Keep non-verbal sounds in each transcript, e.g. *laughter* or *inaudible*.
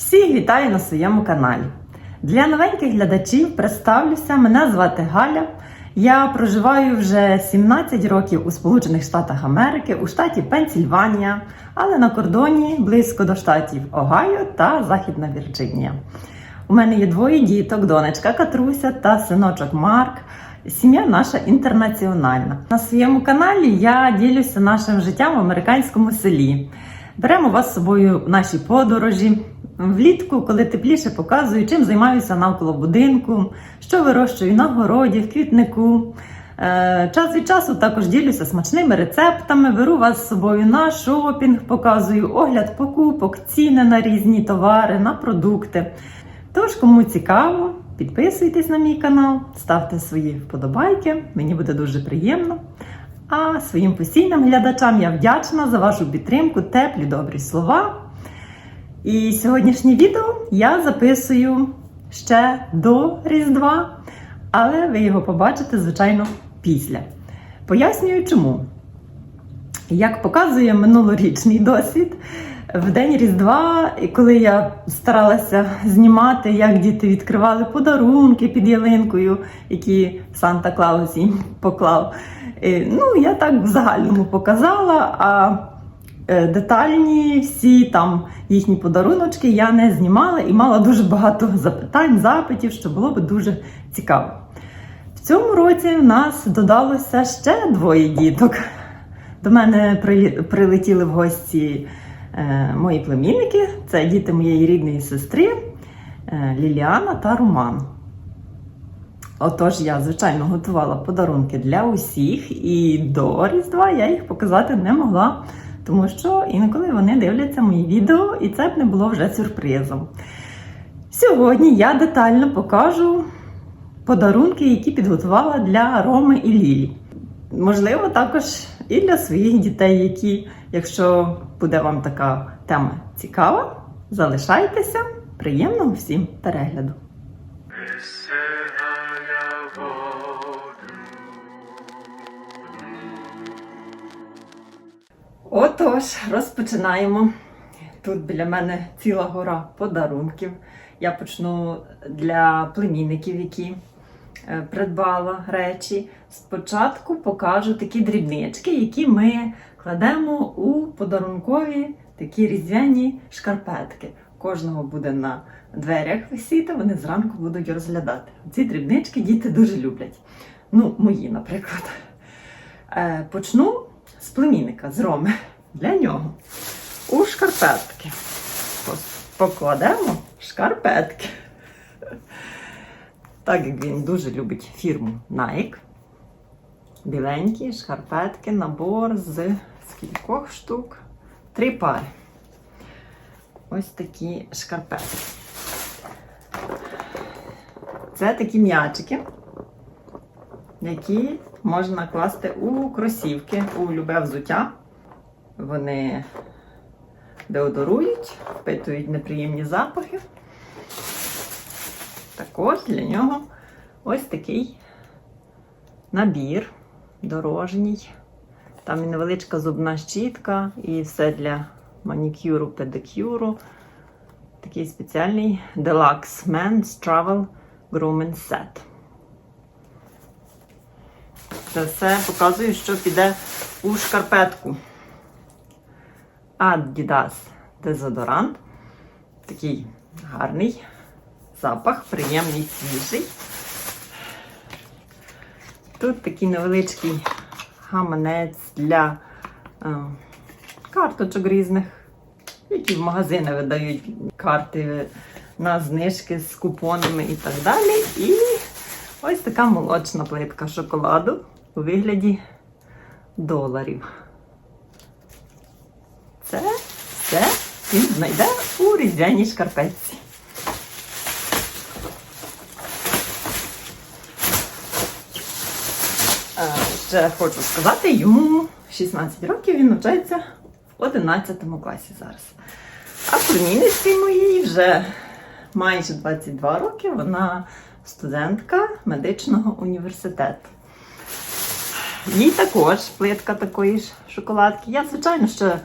Всіх вітаю на своєму каналі. Для новеньких глядачів представлюся. Мене звати Галя. Я проживаю вже 17 років у Сполучених Штатах Америки, у штаті Пенсільванія, але на кордоні близько до штатів Огайо та Західна Вірджинія. У мене є двоє діток, донечка Катруся та синочок Марк. Сім'я наша інтернаціональна. На своєму каналі я ділюся нашим життям в американському селі. Беремо вас з собою в наші подорожі. Влітку, коли тепліше показую, чим займаюся навколо будинку, що вирощую на городі, в квітнику. Е, Час від часу також ділюся смачними рецептами, беру вас з собою на шопінг, показую огляд покупок, ціни на різні товари, на продукти. Тож, кому цікаво, підписуйтесь на мій канал, ставте свої вподобайки, мені буде дуже приємно. А своїм постійним глядачам я вдячна за вашу підтримку, теплі добрі слова. І сьогоднішнє відео я записую ще до Різдва, але ви його побачите, звичайно, після. Пояснюю чому. Як показує минулорічний досвід, в день Різдва, коли я старалася знімати, як діти відкривали подарунки під ялинкою, які Санта Клаус їм поклав. Ну, я так в загальному показала, а детальні всі там їхні подаруночки я не знімала і мала дуже багато запитань, запитів, що було би дуже цікаво. В цьому році в нас додалося ще двоє діток. До мене прилетіли в гості е, мої племінники, це діти моєї рідної сестри е, Ліліана та Роман. Отож, я, звичайно, готувала подарунки для усіх, і до Різдва я їх показати не могла, тому що інколи вони дивляться мої відео, і це б не було вже сюрпризом. Сьогодні я детально покажу подарунки, які підготувала для Роми і Лілі. Можливо, також і для своїх дітей, які, якщо буде вам така тема цікава, залишайтеся. Приємного всім перегляду! Отож, розпочинаємо. Тут біля мене ціла гора подарунків. Я почну для племінників, які е, придбала речі. Спочатку покажу такі дрібнички, які ми кладемо у подарункові такі різдвяні шкарпетки. Кожного буде на дверях висіти, вони зранку будуть розглядати. Ці дрібнички діти дуже люблять. Ну, мої, наприклад. Е, Почну з племінника, з Роми. Для нього. У шкарпетки. Покладемо шкарпетки. Так як він дуже любить фірму Nike. Біленькі шкарпетки, набор з скількох штук. Три пари. Ось такі шкарпетки. Це такі м'ячики, які можна класти у кросівки, у любе взуття. Вони деодорують, впитують неприємні запахи. Також для нього ось такий набір дорожній. Там і невеличка зубна щітка, і все для манікюру, педикюру. Такий спеціальний Deluxe Men's Travel Grooming Set. Це все показую, що піде у шкарпетку. Adidas дезодорант. Такий гарний запах, приємний, свіжий. Тут такий невеличкий гаманець для е, карточок різних, які в магазини видають карти на знижки з купонами і так далі. І ось така молочна плитка шоколаду у вигляді доларів. Це все він знайде у різдвяній шкарпетці. Ще хочу сказати, йому 16 років він навчається в 11 класі зараз. А племінниці моїй вже майже 22 роки, вона студентка медичного університету. Їй також плитка такої ж шоколадки. Я, звичайно, ще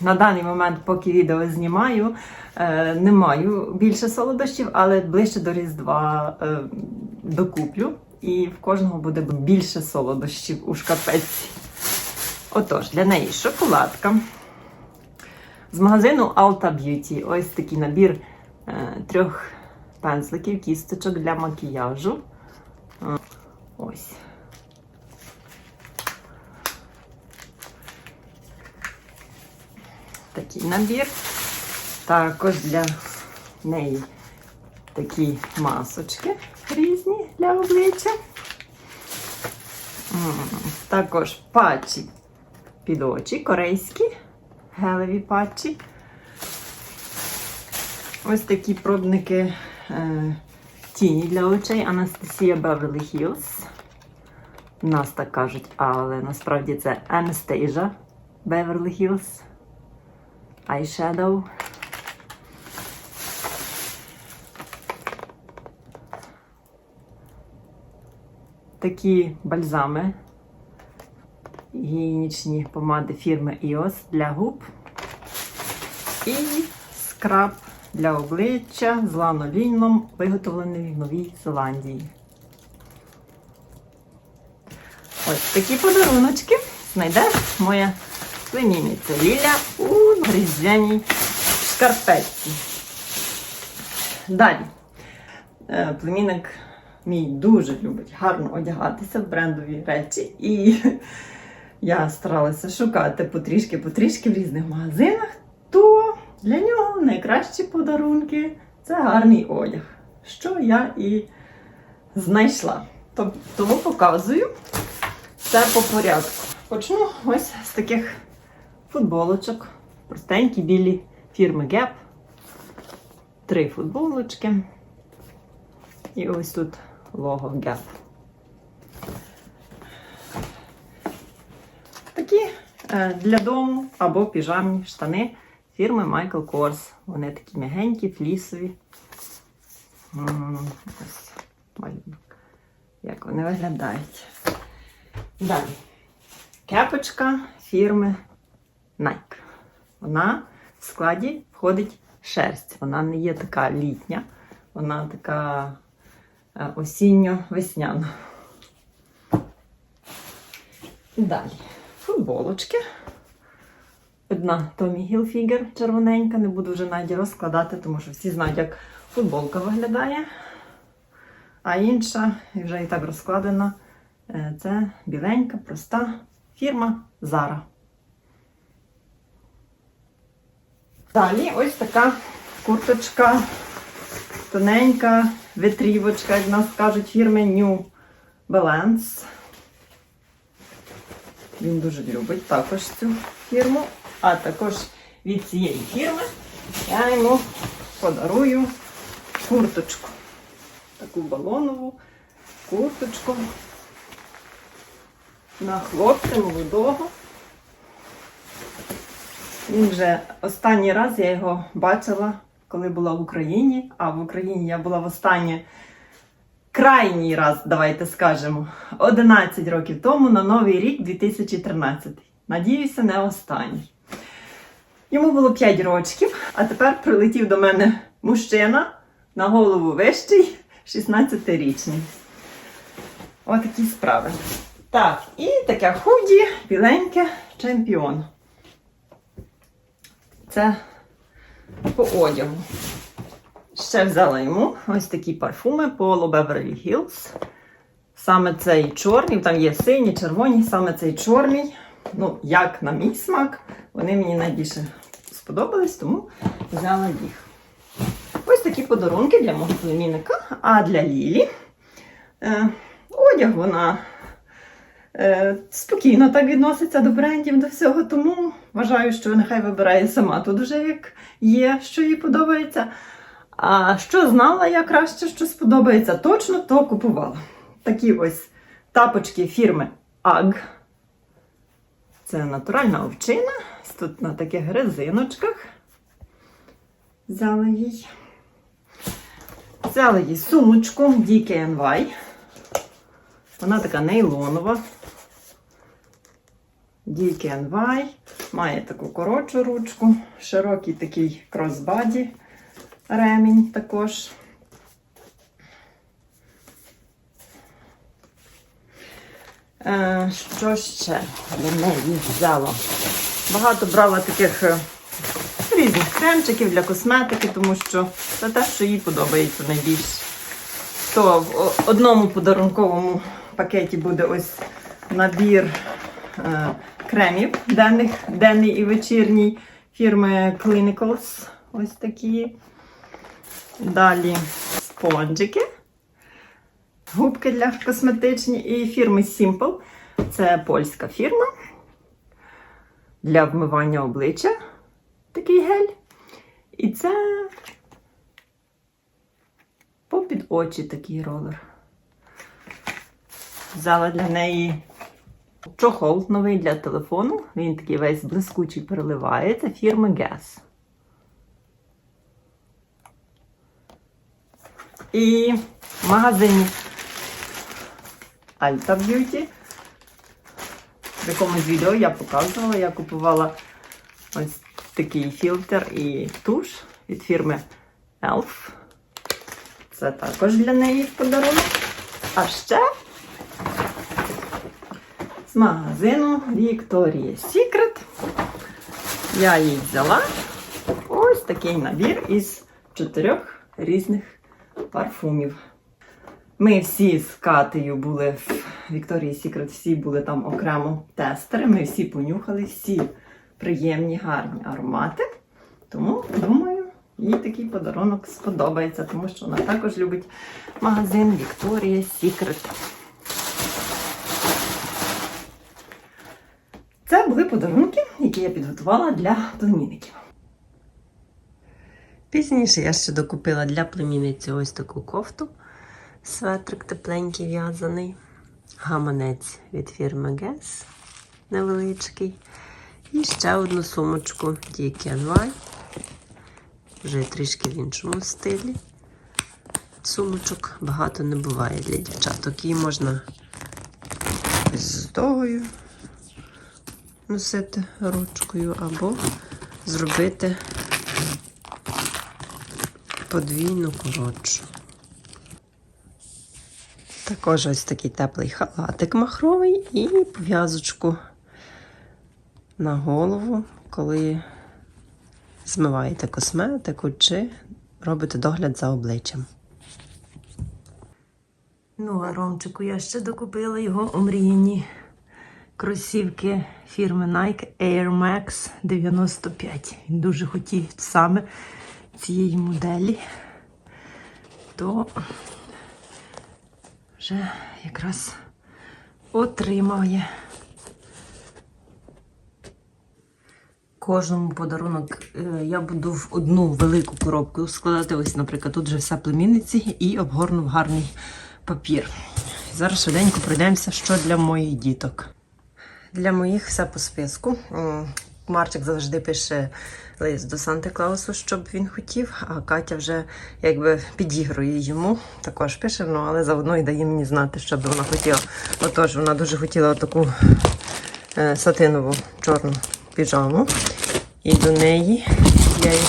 На даний момент, поки відео знімаю, е, не маю більше солодощів, але ближче до Різдва е, докуплю. І в кожного буде більше солодощів у шкапеці. Отож, для неї шоколадка. З магазину Alta Beauty. Ось такий набір е, трьох пензликів, кісточок для макіяжу. Ось. Такий набір. Також для неї такі масочки різні для обличчя. Також патчі під очі, корейські, гелеві патчі. Ось такі пробники е, тіні для очей Анастасія Beverly Hills. Нас так кажуть, але насправді це Anastasia Beverly Hills. Eyeshadow. Такі бальзами. Гігієнічні помади фірми EOS для губ. І скраб для обличчя з ланоліном, виготовлений в Новій Зеландії. Ось такі подаруночки знайде моя племінниця Ліля у різдвяній шкарпетці. Далі. Е, Племінник мій дуже любить гарно одягатися в брендові речі. І *laughs* я старалася шукати потрішки-потрішки в різних магазинах, то для нього найкращі подарунки це гарний одяг, що я і знайшла. Тому показую все по порядку. Почну ось з таких футболочок. Простенькі білі фірми Gap. Три футболочки. І ось тут лого Gap. Такі е, для дому або піжамні штани фірми Michael Kors. Вони такі м'ягенькі, флісові. Ось малюнок. Як вони виглядають. Далі. Кепочка фірми Nike. Вона в складі входить шерсть. Вона не є така літня, вона така е, осінньо-весняна. Далі. Футболочки. Одна Tommy Hilfiger червоненька, не буду вже навіть розкладати, тому що всі знають, як футболка виглядає. А інша, вже і так розкладена, е, це біленька, проста фірма Zara. Далі ось така курточка тоненька, витрівочка, як нас кажуть, фірми New Balance. Він дуже любить також цю фірму. А також від цієї фірми я йому подарую курточку. Таку балонову курточку на хлопця молодого. Він вже останній раз я його бачила, коли була в Україні. А в Україні я була в останнє крайній раз, давайте скажемо, 11 років тому на Новий рік 2013. Надіюся, не останній. Йому було 5 років, а тепер прилетів до мене мужчина на голову вищий, 16-річний. Отакі справи. Так, і таке худі, біленьке чемпіон. Це по одягу. Ще взяла йому ось такі парфуми Polo Beverly Hills. Саме цей чорний, там є сині, червоні, саме цей чорний. Ну, як на мій смак, вони мені найбільше сподобались, тому взяла їх. Ось такі подарунки для мого племінника, а для Лілі. Е, одяг вона спокійно так відноситься до брендів, до всього, тому вважаю, що нехай вибирає сама тут вже як є, що їй подобається. А що знала я краще, що сподобається точно, то купувала. Такі ось тапочки фірми AG. Це натуральна овчина. Тут на таких резиночках. Взяла їй. Взяла їй сумочку DKNY. Вона така нейлонова. DKNY. Має таку коротшу ручку, широкий такий кросбаді ремінь також. Е, що ще для неї взяла? Багато брала таких е, різних кремчиків для косметики, тому що це те, що їй подобається найбільше. То в одному подарунковому пакеті буде ось набір е, кремів денних, денний і вечірній фірми Clinicals. Ось такі. Далі спонжики. Губки для косметичні і фірми Simple. Це польська фірма для вмивання обличчя. Такий гель. І це попід очі такий ролер. Взяла для неї чохол новий для телефону. Він такий весь блискучий переливається фірми Guess. І в магазині Alta Beauty. В якомусь відео я показувала, я купувала ось такий фільтр і туш від фірми Elf. Це також для неї в подарунок. А ще з магазину Victoria's Secret я їй взяла ось такий набір із чотирьох різних парфумів. Ми всі з Катею були в Victoria's Secret, всі були там окремо тестери. Ми всі понюхали, всі приємні, гарні аромати. Тому, думаю, їй такий подарунок сподобається, тому що вона також любить магазин Victoria's Secret. Це були подарунки, які я підготувала для племінників. Пізніше я ще докупила для племінниці ось таку кофту. Светрик тепленький в'язаний. Гаманець від фірми Guess невеличкий. І ще одну сумочку DKNY. Вже трішки в іншому стилі. Сумочок багато не буває для дівчаток. Її можна з довгою носити ручкою або зробити подвійну коротшу. Також ось такий теплий халатик махровий і пов'язочку на голову, коли змиваєте косметику чи робите догляд за обличчям. Ну, а Ромчику я ще докупила його омріяні кросівки фірми Nike Air Max 95. Він дуже хотів саме цієї моделі. То вже якраз отримає. Кожному подарунок е, я буду в одну велику коробку складати. Ось, наприклад, тут вже все племінниці і обгорнув гарний папір. Зараз швиденько пройдемося, що для моїх діток. Для моїх все по списку. Марчик завжди пише лист до Санти Клаусу, щоб він хотів, а Катя вже якби підігрує йому. Також пише, ну але заодно і дає мені знати, що би вона хотіла. Отож, вона дуже хотіла таку е, сатинову чорну піжаму. І до неї їй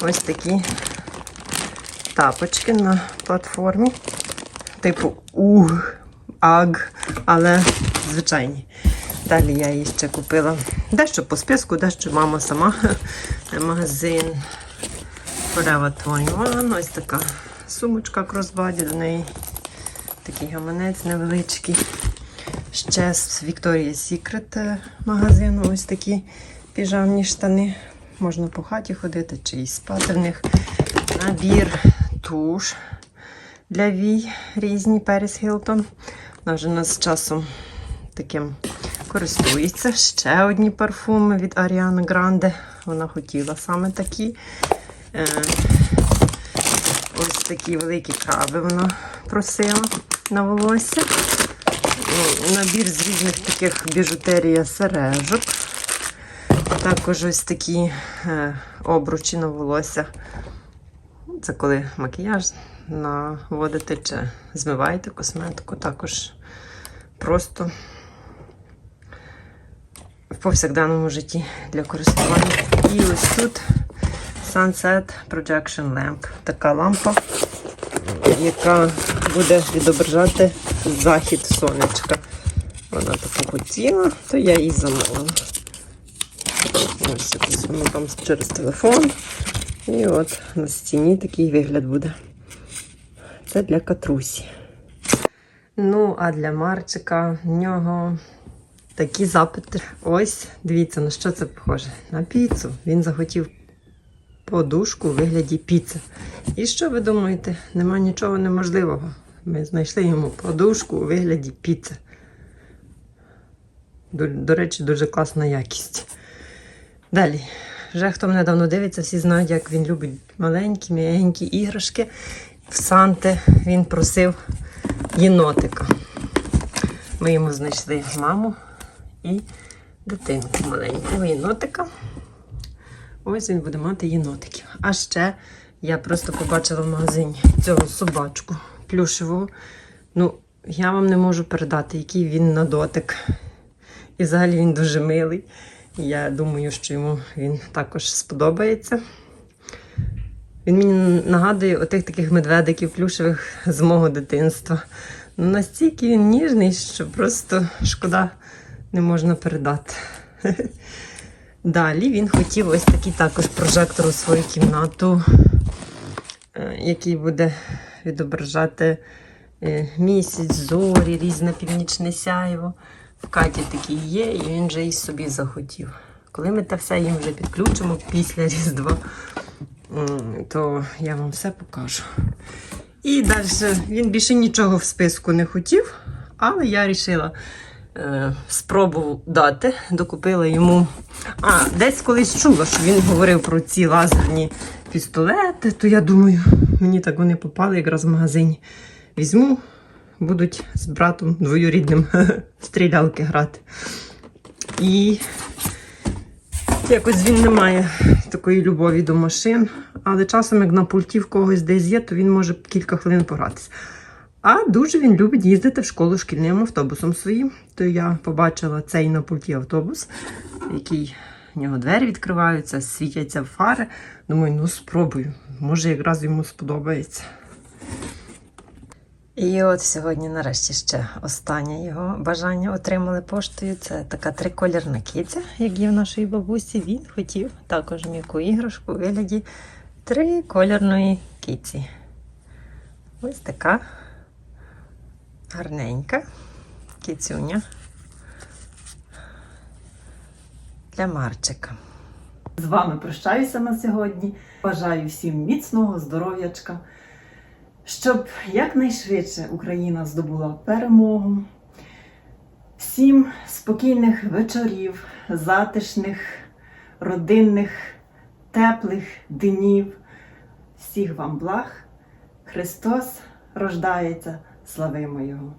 ось такі тапочки на платформі. Типу уг, аг, але звичайні. Далі я їй ще купила дещо по списку, дещо мама сама. Магазин Forever 21. Ось така сумочка кросбаді до неї. Такий гаманець невеличкий. Ще з Victoria's Secret магазину ось такі піжамні штани. Можна по хаті ходити чи і спати в них. Набір туш для вій різні Paris Hilton. Вона вже нас з часом таким користується. Ще одні парфуми від Ariana Grande. Вона хотіла саме такі. Е, ось такі великі краби вона просила на волосся. Ну, Набір з різних таких біжутерія сережок. Також ось такі е, обручі на волосся. Це коли макіяж наводите чи змиваєте косметику. Також просто в повсякденному житті для користування. І ось тут Sunset Projection Lamp. Така лампа, яка буде відображати захід сонечка. Вона таку хотіла, то я її замовила. Ось якось воно там через телефон. І от на стіні такий вигляд буде. Це для катрусі. Ну, а для Марчика в нього такі запити. Ось, дивіться, на що це похоже? На піцу. Він захотів подушку у вигляді піци. І що ви думаєте? Нема нічого неможливого. Ми знайшли йому подушку у вигляді піци. До, до речі, дуже класна якість. Далі. Вже хто мене давно дивиться, всі знають, як він любить маленькі, м'ягенькі іграшки. В Санте він просив єнотика. Ми йому знайшли маму і дитинку маленького єнотика. Ось він буде мати єнотиків. А ще я просто побачила в магазині цього собачку плюшевого. Ну, я вам не можу передати, який він на дотик. І взагалі він дуже милий. Я думаю, що йому він також сподобається. Він мені нагадує отих таких медведиків плюшевих з мого дитинства. Ну, настільки він ніжний, що просто шкода не можна передати. *laughs* Далі він хотів ось такий також прожектор у свою кімнату, е, який буде відображати е, місяць, зорі, різне північне сяйво. В Каті такий є, і він вже і собі захотів. Коли ми те все їм вже підключимо після *laughs* Різдва, то я вам все покажу. І далі він більше нічого в списку не хотів, але я вирішила е, спробу дати. Докупила йому. А, десь колись чула, що він говорив про ці лазерні пістолети, то я думаю, мені так вони попали якраз в магазині. Візьму, будуть з братом двоюрідним *laughs* стрілялки грати. І якось він не має такої любові до машин, але часом, як на пульті в когось десь є, то він може кілька хвилин погратися. А дуже він любить їздити в школу шкільним автобусом своїм. То я побачила цей на пульті автобус, який в нього двері відкриваються, світяться фари. Думаю, ну спробую. Може, якраз йому сподобається. І от сьогодні, нарешті, ще останнє його бажання отримали поштою. Це така триколірна киця, як є в нашої бабусі. Він хотів також м'яку іграшку у вигляді триколірної киці. Ось така гарненька кицюня для Марчика. З вами прощаюся на сьогодні. Бажаю всім міцного здоров'ячка, щоб якнайшвидше Україна здобула перемогу. Всім спокійних вечорів, затишних, родинних, теплих днів. Всіх вам благ. Христос рождається, славимо Його!